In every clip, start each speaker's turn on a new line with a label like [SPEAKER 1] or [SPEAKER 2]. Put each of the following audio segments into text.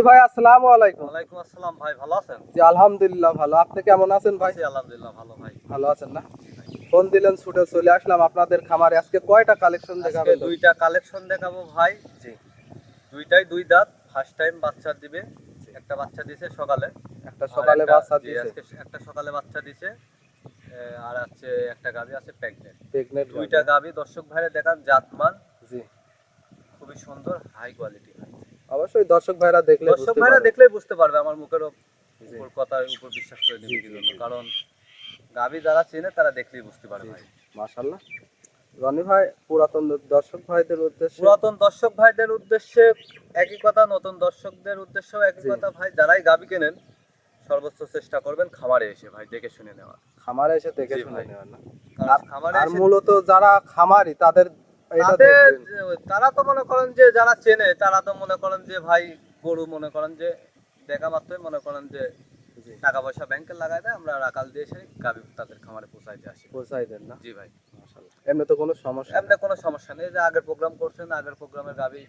[SPEAKER 1] রনি ভাই আসসালামু আলাইকুম।
[SPEAKER 2] ওয়ালাইকুম আসসালাম ভাই ভালো আছেন?
[SPEAKER 1] জি আলহামদুলিল্লাহ ভালো। আপনি কেমন আছেন ভাই?
[SPEAKER 2] আলহামদুলিল্লাহ ভালো ভাই।
[SPEAKER 1] ভালো আছেন না? ফোন দিলেন ছুটে চলে আসলাম আপনাদের খামারে। আজকে কয়টা কালেকশন দেখাবেন?
[SPEAKER 2] দুইটা কালেকশন দেখাবো ভাই।
[SPEAKER 1] জি।
[SPEAKER 2] দুইটাই দুই দাঁত ফার্স্ট টাইম বাচ্চা দিবে। একটা বাচ্চা দিছে সকালে।
[SPEAKER 1] একটা সকালে বাচ্চা দিয়েছে
[SPEAKER 2] আজকে একটা সকালে বাচ্চা দিছে। আর আছে একটা গাবি আছে প্রেগনেন্ট
[SPEAKER 1] প্রেগনেন্ট
[SPEAKER 2] দুইটা গাবি দর্শক ভাইরে দেখান জাতমান।
[SPEAKER 1] জি।
[SPEAKER 2] খুবই সুন্দর হাই কোয়ালিটি ভাই
[SPEAKER 1] অবশ্যই দর্শক ভাইরা দেখলে
[SPEAKER 2] দর্শক ভাইরা। দেখলেই বুঝতে পারবে আমার মুখের। উপর কথার উপর বিশ্বাস করে জন্য কারণ গাবি যারা চেনে তারা দেখলেই বুঝতে পারবে
[SPEAKER 1] মাশাআল্লাহ। রনি ভাই পুরাতন দর্শক ভাইদের উদ্দেশ্যে
[SPEAKER 2] পুরাতন দর্শক ভাইদের উদ্দেশ্যে একই কথা নতুন দর্শকদের উদ্দেশ্যেও একই কথা। ভাই যারাই গাবি কেনেন সর্বোচ্চ চেষ্টা করবেন খামারে এসে ভাই দেখে শুনে নেওয়া
[SPEAKER 1] খামারে এসে দেখে শুনে
[SPEAKER 2] ভাই।
[SPEAKER 1] নেওয়ার না। আর-
[SPEAKER 2] খামারে
[SPEAKER 1] আর মূলত যারা খামারি তাদের
[SPEAKER 2] তাদের তারা তো মনে করেন যে যারা চেনে তারা তো মনে করেন যে ভাই গরু মনে করেন যে দেখা মাত্রই মনে করেন যে টাকা পয়সা ব্যাংকে লাগাই দেয় আমরা রাকাল দিয়ে এসে গাবি তাদের খামারে পৌঁছাই দিয়ে আসি।
[SPEAKER 1] পৌঁছাই দেন না?
[SPEAKER 2] জি ভাই
[SPEAKER 1] এমনি তো কোনো সমস্যা
[SPEAKER 2] এমনি কোনো সমস্যা নেই যে আগের প্রোগ্রাম করছেন আগের প্রোগ্রামের গাবি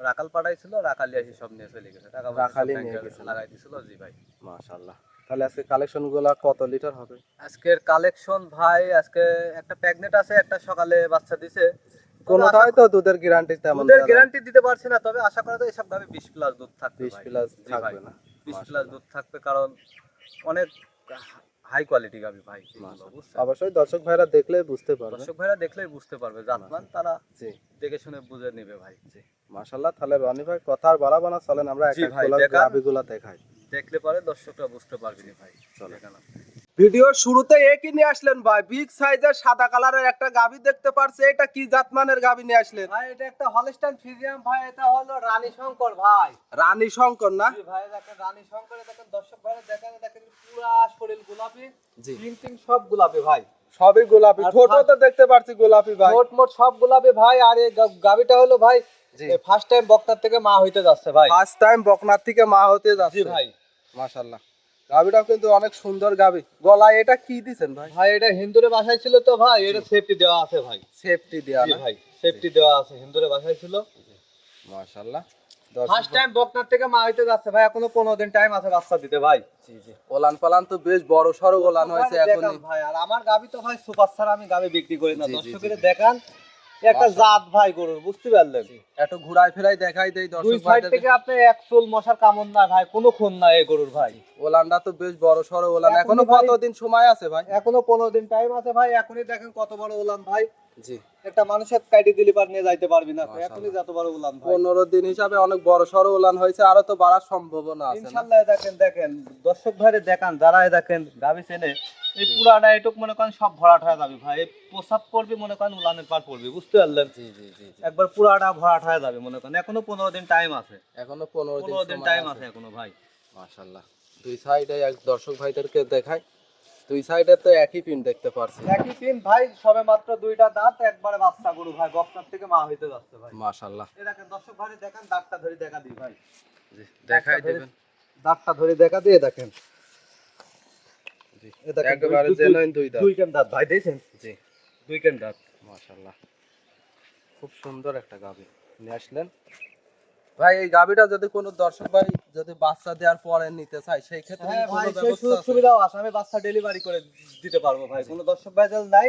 [SPEAKER 2] রাকাল পাঠাইছিল রাকালি এসে সব নিয়ে চলে গেছে টাকা পয়সা
[SPEAKER 1] নিয়ে গেছে।
[SPEAKER 2] লাগাই দিছিল জি ভাই।
[SPEAKER 1] মাশাআল্লাহ। তাহলে আজকে কত লিটার হবে?
[SPEAKER 2] আজকের কালেকশন ভাই আজকে একটা প্যাগনেট আছে একটা সকালে বাচ্চা দিছে।
[SPEAKER 1] কোনটাই তো দুধের গ্যারান্টি তেমন
[SPEAKER 2] দুধের গ্যারান্টি দিতে পারছি না তবে আশা করা যায় এসব গাবি 20 প্লাস দুধ থাকবে
[SPEAKER 1] 20 প্লাস থাকবে না।
[SPEAKER 2] 20 প্লাস দুধ থাকবে কারণ অনেক হাই কোয়ালিটি গাবি ভাই?
[SPEAKER 1] অবশ্যই দর্শক ভাইরা দেখলে বুঝতে পারবে।
[SPEAKER 2] দর্শক ভাইরা দেখলেই বুঝতে পারবে জাতমান তারা
[SPEAKER 1] জি।
[SPEAKER 2] দেখে শুনে বুঝে নেবে ভাই।
[SPEAKER 1] জি। মাশাআল্লাহ তাহলে রনি ভাই কথা আর বাড়াবো না চলেন আমরা এক
[SPEAKER 2] জি
[SPEAKER 1] এক
[SPEAKER 2] ভাই,
[SPEAKER 1] গোলা
[SPEAKER 2] দেখান।
[SPEAKER 1] গাবিগুলা দেখাই।
[SPEAKER 2] দেখলে পরে দর্শকরা বুঝতে পারবে ভাই
[SPEAKER 1] চলো।
[SPEAKER 2] দেখেন আপনি।
[SPEAKER 1] ভিডিওর শুরুতে একই নিয়ে আসলেন ভাই বিগ সাইজের সাদা কালারের একটা গাবি দেখতে পারছে এটা কি জাতমানের গাবি নিয়ে আসলেন?
[SPEAKER 2] ভাই এটা একটা হলস্টাইন ফ্রিজিয়াম ভাই এটা হলো রানী শঙ্কর ভাই।
[SPEAKER 1] রানী শঙ্কর না?
[SPEAKER 2] জি ভাই দেখেন রানী শঙ্করে দেখেন দর্শক ভাই দেখেন দেখেন পুরা শরীর গোলাপি
[SPEAKER 1] জি।
[SPEAKER 2] টিং টিং সব গোলাপি ভাই।
[SPEAKER 1] সবই গোলাপি ছোট তো দেখতে পারছি গোলাপি ভাই।
[SPEAKER 2] মোট মোট সব গোলাপি ভাই আর এই গাবিটা হলো ভাই ফার্স্ট টাইম বক্তার থেকে মা হইতে যাচ্ছে ভাই।
[SPEAKER 1] ফার্স্ট টাইম বকনার থেকে মা হতে যাচ্ছে।
[SPEAKER 2] ভাই।
[SPEAKER 1] মাশাআল্লাহ। গাবিটাও কিন্তু অনেক সুন্দর গাবি গলায় এটা কি দিছেন ভাই?
[SPEAKER 2] ভাই এটা হিন্দুরে বাসায় ছিল তো ভাই এটা সেফটি দেওয়া আছে ভাই।
[SPEAKER 1] সেফটি
[SPEAKER 2] জি
[SPEAKER 1] না?
[SPEAKER 2] ভাই সেফটি দেওয়া আছে হিন্দুরে বাসায় ছিল।
[SPEAKER 1] মাশাআল্লাহ।
[SPEAKER 2] ফার্স্ট টাইম বক্তার থেকে মা হইতে যাচ্ছে ভাই এখনও পনেরো দিন টাইম আছে বাচ্চা দিতে ভাই।
[SPEAKER 1] জি জি। ওলান পালান তো বেশ বড় ওলান হয়েছে এখন
[SPEAKER 2] ভাই আর আমার গাবি তো ভাই সুপার আমি গাবি বিক্রি করি না। দর্শকের দেখান একটা জাত ভাই গরুর বুঝতে পারলেন?
[SPEAKER 1] একটু ঘুরাই ফেরাই দেখাই দেই
[SPEAKER 2] দুই
[SPEAKER 1] দর্শক
[SPEAKER 2] সাইড থেকে আপনি এক চুল মশার কামড় না ভাই কোনো খুন না এই গরুর ভাই।
[SPEAKER 1] ওলানটা তো বেশ বড় সড়ো ওলান।
[SPEAKER 2] এখনও
[SPEAKER 1] কতদিন সময় আছে ভাই?
[SPEAKER 2] এখনও পনেরো দিন টাইম আছে ভাই এখনই দেখেন কত বড় উলান ভাই।
[SPEAKER 1] জি।
[SPEAKER 2] একটা মানুষের কাইটি দিলি পার নিয়ে যাইতে পারবি না এখনই যত বড় উলান ভাই।
[SPEAKER 1] পনেরো দিন হিসাবে অনেক বড় সড়ো ওলান হয়েছে আরও তো বাড়ার সম্ভাবনা আছে না?
[SPEAKER 2] ইনশাল্লাহ দেখেন দেখেন। দর্শক ভাইরে দেখান যারা দেখেন গাবি চেনে। এই পুরাটা এটুক মনে করেন সব ভরাট হয়ে যাবে ভাই। প্রসাব করবি মনে করেন উলানের পার পড়বি বুঝতে পারলেন?
[SPEAKER 1] জি জি জি জি।
[SPEAKER 2] একবার পুরাটা ভরাট হয়ে যাবে মনে করেন। এখনও পনেরো দিন টাইম আছে।
[SPEAKER 1] এখনও পনেরো
[SPEAKER 2] দিন
[SPEAKER 1] দিন
[SPEAKER 2] টাইম আছে। এখনও ভাই।
[SPEAKER 1] মাশাআল্লাহ। দুই সাইডে এক দর্শক ভাইদেরকে দুই সাইডে তো একই পিন দেখতে পারছি।
[SPEAKER 2] একই দিন ভাই সবে মাত্র দুইটা দাঁত একবারে বাচ্চা গরু ভাই বক্তার থেকে মা হইতে যাচ্ছে ভাই।
[SPEAKER 1] মাশাআল্লাহ।
[SPEAKER 2] এ দেখেন দর্শক ভাই দেখান দাঁতটা ধরে দেখা দিই ভাই।
[SPEAKER 1] দেখাই দিবেন।
[SPEAKER 2] দাঁতটা ধরে দেখা দিয়ে দেখেন,
[SPEAKER 1] একেবারে
[SPEAKER 2] দুই- দুই-
[SPEAKER 1] জেনুইন দুই দাঁত।
[SPEAKER 2] দুই কেন দাঁত ভাই দেখছেন
[SPEAKER 1] জি
[SPEAKER 2] দুই কেন দাঁত।
[SPEAKER 1] মাশাআল্লাহ। খুব সুন্দর একটা গাবি। নিয়ে আসলেন। ভাই এই গাবিটা যদি কোনো দর্শক ভাই যদি বাচ্চা দেওয়ার পরে নিতে চায় সেই ক্ষেত্রে
[SPEAKER 2] হ্যাঁ ভাই সেই সুযোগ
[SPEAKER 1] আছে?
[SPEAKER 2] সুবিধাও আছে আমি বাচ্চা ডেলিভারি করে দিতে পারব ভাই কোনো দর্শক ভাই যদি নাই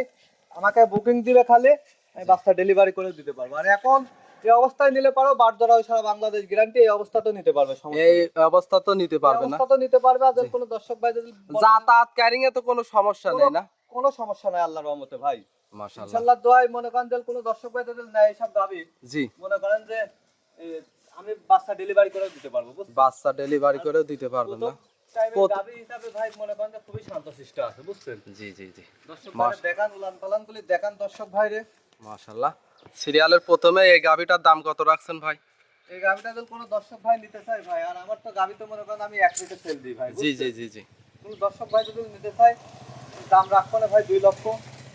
[SPEAKER 2] আমাকে বুকিং দিবে খালি আমি বাচ্চা ডেলিভারি করে দিতে পারব। আর এখন এই অবস্থায় নিলে পারো বার ধরা সারা বাংলাদেশ গ্যারান্টি এই অবস্থা তো নিতে পারবে
[SPEAKER 1] এই অবস্থা তো নিতে পারবে না।
[SPEAKER 2] অবস্থা তো নিতে পারবে আর কোনো দর্শক ভাই যদি
[SPEAKER 1] যাতায়াত ক্যারিং এ তো কোনো সমস্যা নেই না।
[SPEAKER 2] কোনো সমস্যা নাই আল্লাহর রহমতে ভাই।
[SPEAKER 1] মাশাআল্লাহ।
[SPEAKER 2] দোয়াই মনে করেন যে কোনো দর্শক ভাই যদি নেয় সব দাবি
[SPEAKER 1] জি।
[SPEAKER 2] মনে করেন যে আমি বাচ্চা ডেলিভারি করে দিতে পারব?
[SPEAKER 1] বাচ্চা ডেলিভারি করেও দিতে পারবেন না।
[SPEAKER 2] ভাই মনে দর্শক ভাইরে দেখান উলান পালান গুলি দেখান দর্শক ভাইরে।
[SPEAKER 1] মাশাআল্লাহ। সিরিয়ালের প্রথমে এই গাবিটার দাম কত রাখছেন ভাই?
[SPEAKER 2] এই গাভিটা যদি কোনো দর্শক ভাই নিতে চায় ভাই আর আমার তো গাভি তো মনে করেন আমি এক লিটার সেল দিই ভাই
[SPEAKER 1] জি জি জি জি।
[SPEAKER 2] কোনো দর্শক ভাই যদি নিতে চায় দাম রাখব না ভাই দুই লক্ষ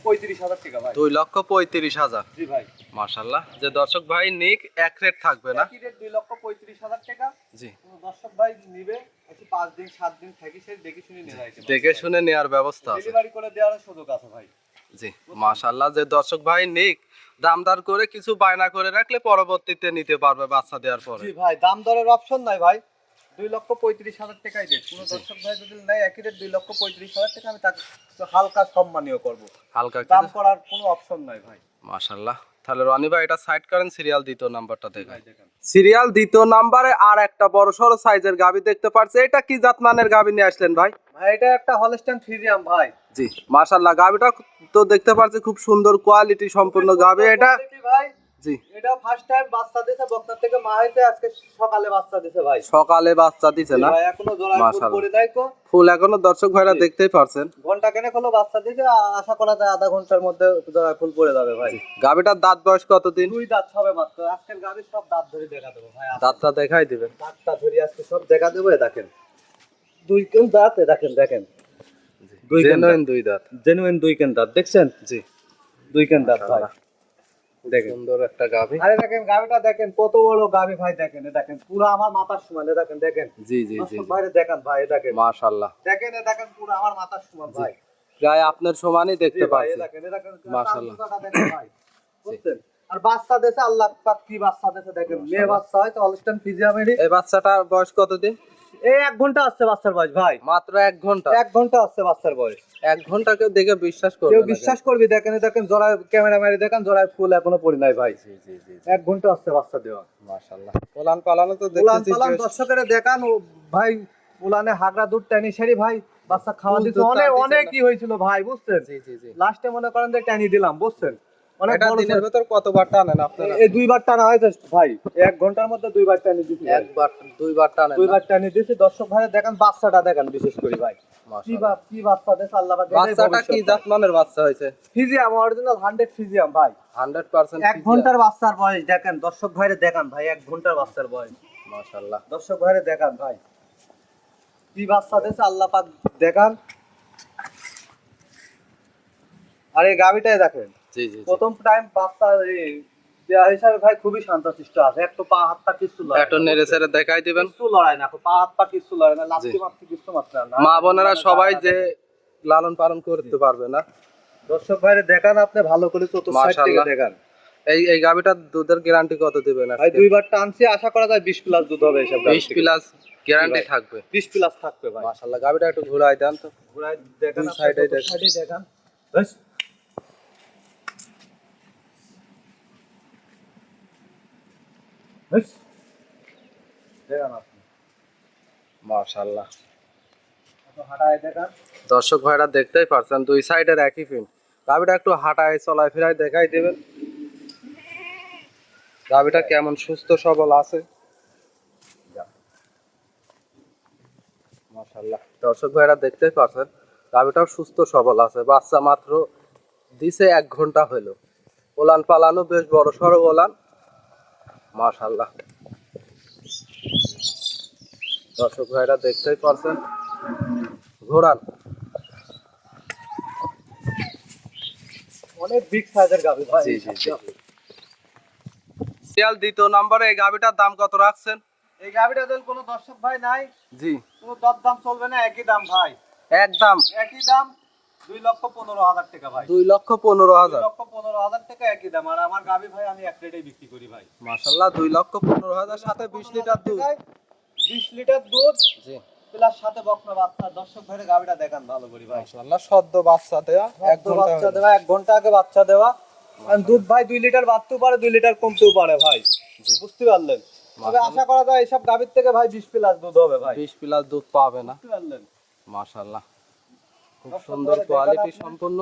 [SPEAKER 2] পঁয়ত্রিশ হাজার টাকা ভাই।
[SPEAKER 1] দুই লক্ষ পঁয়ত্রিশ হাজার।
[SPEAKER 2] জি ভাই।
[SPEAKER 1] মাশাআল্লাহ। যে দর্শক ভাই নিক এক রেট থাকবে না।
[SPEAKER 2] একই রেট দুই লক্ষ পঁয়ত্রিশ হাজার টাকা।
[SPEAKER 1] জি।
[SPEAKER 2] দর্শক ভাই নিবে পাঁচ দিন সাত দিন থাকি সে দেখে শুনে নিয়ে যাইতে
[SPEAKER 1] দেখে শুনে নেওয়ার ব্যবস্থা আছে।
[SPEAKER 2] ডেলিভারি করে দেওয়ার সুযোগ আছে ভাই।
[SPEAKER 1] জি মাশাল্লাহ যে দর্শক ভাই নিক দামদার করে কিছু বায়না করে রাখলে পরবর্তীতে নিতে পারবে বাচ্চা দেওয়ার পরে।
[SPEAKER 2] জি ভাই দাম দরের অপশন নাই ভাই। দুই লক্ষ পঁয়ত্রিশ হাজার টাকাই রেট কোনো দর্শক ভাই যদি নেয় একই রেট দুই লক্ষ পঁয়ত্রিশ হাজার টাকা আমি তাকে হালকা সম্মানীয় করব।
[SPEAKER 1] হালকা
[SPEAKER 2] দাম করার কোনো অপশন নাই ভাই।
[SPEAKER 1] মাশাল্লাহ তাহলে রনি ভাই এটা সাইড কারেন্ট সিরিয়াল দ্বিতীয় নাম্বারটা দেখাই
[SPEAKER 2] দেখেন।
[SPEAKER 1] সিরিয়াল দ্বিতীয় নাম্বারে আর একটা বড় সড়ো সাইজের গাবি দেখতে পাচ্ছি এটা কি জাত মানের গাবি নিয়ে আসলেন ভাই?
[SPEAKER 2] ভাই এটা একটা হলস্টাইন ফ্রিজিয়াম ভাই।
[SPEAKER 1] জি মাশাআল্লাহ গাবিটা তো দেখতে পাচ্ছি খুব সুন্দর কোয়ালিটি সম্পূর্ণ গাবি এটা
[SPEAKER 2] ভাই।
[SPEAKER 1] জি।
[SPEAKER 2] এটা ফার্স্ট টাইম বাচ্চা দিছে বক্তার থেকে মা হইতে আজকে সকালে বাচ্চা দিছে ভাই।
[SPEAKER 1] সকালে বাচ্চা দিছে না?
[SPEAKER 2] ভাই এখনও জোড়ায় ফুল করে নাই তো।
[SPEAKER 1] ফুল এখনও দর্শক ভাইরা দেখতেই পারছেন।
[SPEAKER 2] ঘণ্টা কেনে হলো বাচ্চা দিছে আশা করা যায় আধা ঘণ্টার মধ্যে ফুল পড়ে যাবে ভাই।
[SPEAKER 1] গাবিটার দাঁত বয়স কতদিন?
[SPEAKER 2] দুই দাঁত হবে মাত্র। আজকের সব দাঁত ধরে দেখা দেবো ভাই
[SPEAKER 1] দাঁতটা দেখাই দিবেন।
[SPEAKER 2] দাঁতটা ধরে আজকে সব দেখা দেবো দেখেন। দুই কেন দাঁত দেখেন দেখেন। দুই কেন
[SPEAKER 1] দুই দাঁত।
[SPEAKER 2] জেনুইন দুই কেন দাঁত দেখছেন?
[SPEAKER 1] জি।
[SPEAKER 2] দুই কেন দাঁত ভাই। দেখেন।
[SPEAKER 1] সুন্দর একটা গাভি।
[SPEAKER 2] আরে দেখেন গাবিটা দেখেন কত বড় গাবি ভাই দেখেন দেখেন পুরো আমার মাথার সমান দেখেন দেখেন।
[SPEAKER 1] জি জি জি
[SPEAKER 2] দেখেন ভাই দেখেন।
[SPEAKER 1] মাশাল্লাহ
[SPEAKER 2] দেখেন দেখেন পুরো আমার মাথার সমান ভাই।
[SPEAKER 1] প্রায় আপনার সমানই দেখতে
[SPEAKER 2] ভাই, এ
[SPEAKER 1] পাচ্ছি।
[SPEAKER 2] দেখেন, দেখেন,
[SPEAKER 1] মাশাআল্লাহ।
[SPEAKER 2] তার দেখেন ভাই, বুঝছেন? আর বাচ্চা দেশে আল্লাহ পাক কি বাচ্চা দেশে দেখেন মেয়ে বাচ্চা হয় তো হলস্টাইন ফিজিয়ামেরই।
[SPEAKER 1] এই বাচ্চাটার বয়স কতদিন
[SPEAKER 2] এই এক ঘণ্টা আসছে বাচ্চার বয়স ভাই।
[SPEAKER 1] মাত্র এক ঘণ্টা।
[SPEAKER 2] এক ঘণ্টা আসছে বাচ্চার বয়স।
[SPEAKER 1] এক ঘণ্টা কেউ দেখে বিশ্বাস করবে
[SPEAKER 2] কেউ বিশ্বাস করবি দেখেন দেখেন জোড়ায় ক্যামেরা মারি দেখেন জোড়ায় ফুল এখনও পড়ি নাই ভাই।
[SPEAKER 1] জি জি জি
[SPEAKER 2] এক ঘণ্টা আসছে বাচ্চা দেওয়া
[SPEAKER 1] মাশাআল্লাহ। পোলান পালানো তো
[SPEAKER 2] পালান
[SPEAKER 1] বেশ-
[SPEAKER 2] দর্শকের দেখান ভাই উলানে হাগরা দুধ টানি সারি ভাই বাচ্চা খাওয়া
[SPEAKER 1] দিতে
[SPEAKER 2] অনেক অনেক? কি হয়েছিল ভাই বুঝছেন?
[SPEAKER 1] জি জি জি।
[SPEAKER 2] লাস্টে মনে করেন যে টানি দিলাম বুঝছেন?
[SPEAKER 1] এটা দিনের ভেতর কতবার টানেন আপনারা?
[SPEAKER 2] এই দুইবার টানা হয়েছে ভাই। এক ঘণ্টার মধ্যে দুইবার টানি দিছি ভাই।
[SPEAKER 1] একবার দুইবার টানেন
[SPEAKER 2] দুইবার টানি দিছি। দর্শক ভাই দেখেন বাচ্চাটা দেখেন বিশেষ করে ভাই। কি
[SPEAKER 1] মাশাআল্লাহ।
[SPEAKER 2] কি বাচ্চা দেশে আল্লাহ
[SPEAKER 1] বাচ্চাটা কি জাতমানের বাচ্চা হয়েছে?
[SPEAKER 2] ফিজিয়াম অরিজিনাল হান্ড্রেড ফিজিয়াম ভাই।
[SPEAKER 1] হান্ড্রেড পার্সেন্ট
[SPEAKER 2] এক ঘণ্টার বাচ্চার বয়স দেখেন দর্শক ভাইরে দেখান ভাই এক ঘণ্টার বাচ্চার বয়স।
[SPEAKER 1] মাশাআল্লাহ।
[SPEAKER 2] দর্শক ভাইরে দেখান ভাই। কি বাচ্চা দেশে আল্লাহ পাক দেখান। আর এই গাবিটাই দেখেন। প্রথম টাইম বাচ্চা দেয়া হিসাবে ভাই খুবই শান্তশিষ্ট আছে। একটু পা হাত পা কিছু লড়াই
[SPEAKER 1] একটু নেড়ে? চেড়ে দেখাই দিবেন।
[SPEAKER 2] কিচ্ছু লড়াই না পা হাত পা কিছু লড়াই না লাত্তি মারতে কিছু মাত্রা না।
[SPEAKER 1] মা বোনেরা সবাই যে লালন পালন করতে পারবে না।
[SPEAKER 2] দর্শক ভাইরে দেখান আপনি ভালো করে চতুর্থ সাইড থেকে দেখান।
[SPEAKER 1] এই এই গাবিটার দুধের গ্যারান্টি কত দিবেন
[SPEAKER 2] ভাই দুইবার টানছি আশা করা যায় বিশ প্লাস দুধ হবে এসব
[SPEAKER 1] বিশ প্লাস গ্যারান্টি থাকবে।
[SPEAKER 2] বিশ প্লাস থাকবে ভাই।
[SPEAKER 1] মাশাআল্লাহ গাবিটা একটু ঘুরাই দেন তো।
[SPEAKER 2] ঘুরাই দেখান
[SPEAKER 1] সাইডে দেখান
[SPEAKER 2] ব্যাস। ব্যাস। দেখান আপনি
[SPEAKER 1] মাশাআল্লাহ
[SPEAKER 2] একটু হাঁটায় দেখান
[SPEAKER 1] দর্শক ভাইরা দেখতেই পারছেন দুই সাইডের একই পিন গাবিটা একটু হাঁটায় চলায় ফেরায় দেখাই দেবেন। গাবিটা কেমন সুস্থ সবল আছে। দর্শক ভাইরা দেখতেই পারছেন গাবিটাও সুস্থ সবল আছে। বাচ্চা মাত্র দিছে এক ঘণ্টা হলো। ওলান পালানো বেশ বড় সড়ো ওলান। মাশাআল্লাহ। দর্শক ভাইরা দেখতেই পারছেন ঘোড়ান
[SPEAKER 2] অনেক বিগ সাইজের গাভি ভাই।
[SPEAKER 1] জি, জি, জি। দ্বিতীয় নম্বরে এই গাবিটার দাম কত রাখছেন?
[SPEAKER 2] এই গাভিটা যদি কোনো দর্শক ভাই নাই।
[SPEAKER 1] জি।
[SPEAKER 2] কোনো দর দাম চলবে না একই দাম ভাই।
[SPEAKER 1] একদম।
[SPEAKER 2] একই দাম। দুই লক্ষ পনেরো হাজার টাকা ভাই।
[SPEAKER 1] দুই লক্ষ পনেরো হাজার।
[SPEAKER 2] লক্ষ পনেরো হাজার টাকা একই দাম। আর আমার গাভি ভাই আমি এক রেটেই বিক্রি করি ভাই।
[SPEAKER 1] মাসাল্লাহ দুই লক্ষ পনেরো হাজার সাথে বিশ লিটার দুধ।
[SPEAKER 2] বিশ লিটার দুধ
[SPEAKER 1] জি।
[SPEAKER 2] প্লাস সাথে বকনা বাচ্চা। দর্শক ভাইয়ের গাভিটা দেখান ভালো করি ভাই।
[SPEAKER 1] মাসাল্লাহ সদ্য বাচ্চা দেয়া এক
[SPEAKER 2] এক বাচ্চা দেওয়া এক ঘণ্টা আগে বাচ্চা দেওয়া। আর দুধ ভাই দুই লিটার বাড়তেও পারে দুই লিটার কমতেও পারে ভাই। বুঝতে পারলেন? তবে আশা করা যায় এইসব গাভির থেকে ভাই বিশ প্লাস দুধ হবে ভাই।
[SPEAKER 1] বিশ প্লাস দুধ পাবে না।
[SPEAKER 2] বুঝতে পারলেন?
[SPEAKER 1] মাশাল্লাহ। খুব সুন্দর কোয়ালিটি। সম্পূর্ণ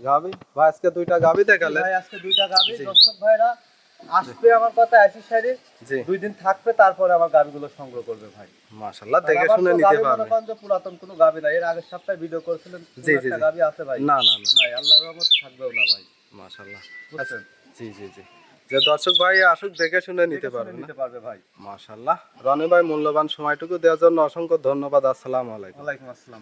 [SPEAKER 1] গাবি। ভাই আজকে দুইটা গাবি দেখালে
[SPEAKER 2] ভাই আজকে দুইটা
[SPEAKER 1] জি।
[SPEAKER 2] দর্শক ভাইরা আসবে আমার কথা
[SPEAKER 1] জি।
[SPEAKER 2] দুই দিন থাকবে তারপরে আমার গাভিগুলো সংগ্রহ করবে ভাই।
[SPEAKER 1] মাশাল্লাহ দেখে শুনে নিতে পারবে
[SPEAKER 2] পুরাতন কোনো গাভি নাই। এর আগের সপ্তাহে ভিডিও করেছিলেন
[SPEAKER 1] জি, জি।
[SPEAKER 2] গাভি আছে ভাই?
[SPEAKER 1] না না না।
[SPEAKER 2] আল্লাহর রহমত থাকবেও না ভাই।
[SPEAKER 1] মাশাল্লাহ
[SPEAKER 2] বুঝছেন?
[SPEAKER 1] জি জি জি। যে দর্শক ভাই আসুক দেখে শুনে নিতে পারবে
[SPEAKER 2] নিতে পারবে ভাই।
[SPEAKER 1] মাশাল্লাহ রনি ভাই মূল্যবান সময়টুকু দেওয়ার জন্য অসংখ্য ধন্যবাদ। আসসালামু আলাইকুম।
[SPEAKER 2] ওয়ালাইকুম আসসালাম।